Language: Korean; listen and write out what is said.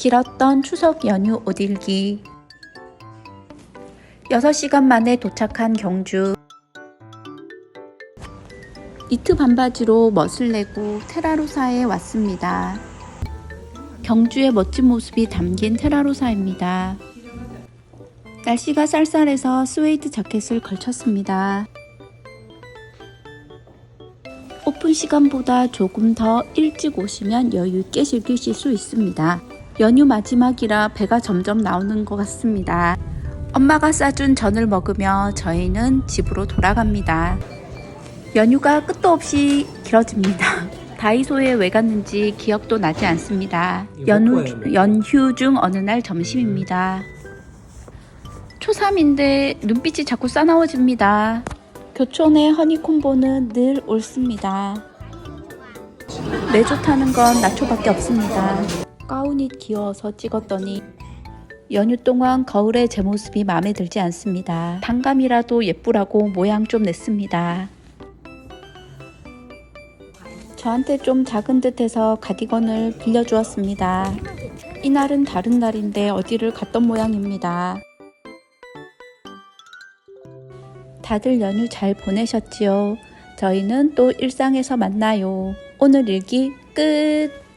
길었던 추석 연휴 옷일기 6시간 만에 도착한 경주 니트 반바지로 멋을 내고 테라로사에 왔습니다. 경주의 멋진 모습이 담긴 테라로사입니다. 날씨가 쌀쌀해서 스웨이드 자켓을 걸쳤습니다. 오픈 시간보다 조금 더 일찍 오시면 여유 있게 즐기실 수 있습니다. 연휴 마지막이라 배가 점점 나오는 것 같습니다. 엄마가 싸준 전을 먹으며 저희는 집으로 돌아갑니다. 연휴가 끝도 없이 길어집니다. 다이소에 왜 갔는지 기억도 나지 않습니다. 연휴, 연휴 중 어느 날 점심입니다. 초3인데 눈빛이 자꾸 싸나워집니다. 교촌의 허니콤보는 늘 옳습니다. 매주 타는 건 나초밖에 없습니다. 가운이 귀여워서 찍었더니 연휴 동안 거울의 제 모습이 마음에 들지 않습니다. 단감이라도 예쁘라고 모양 좀 냈습니다. 저한테 좀 작은 듯해서 가디건을 빌려주었습니다. 이날은 다른 날인데 어디를 갔던 모양입니다. 다들 연휴 잘 보내셨지요? 저희는 또 일상에서 만나요. 오늘 일기 끝!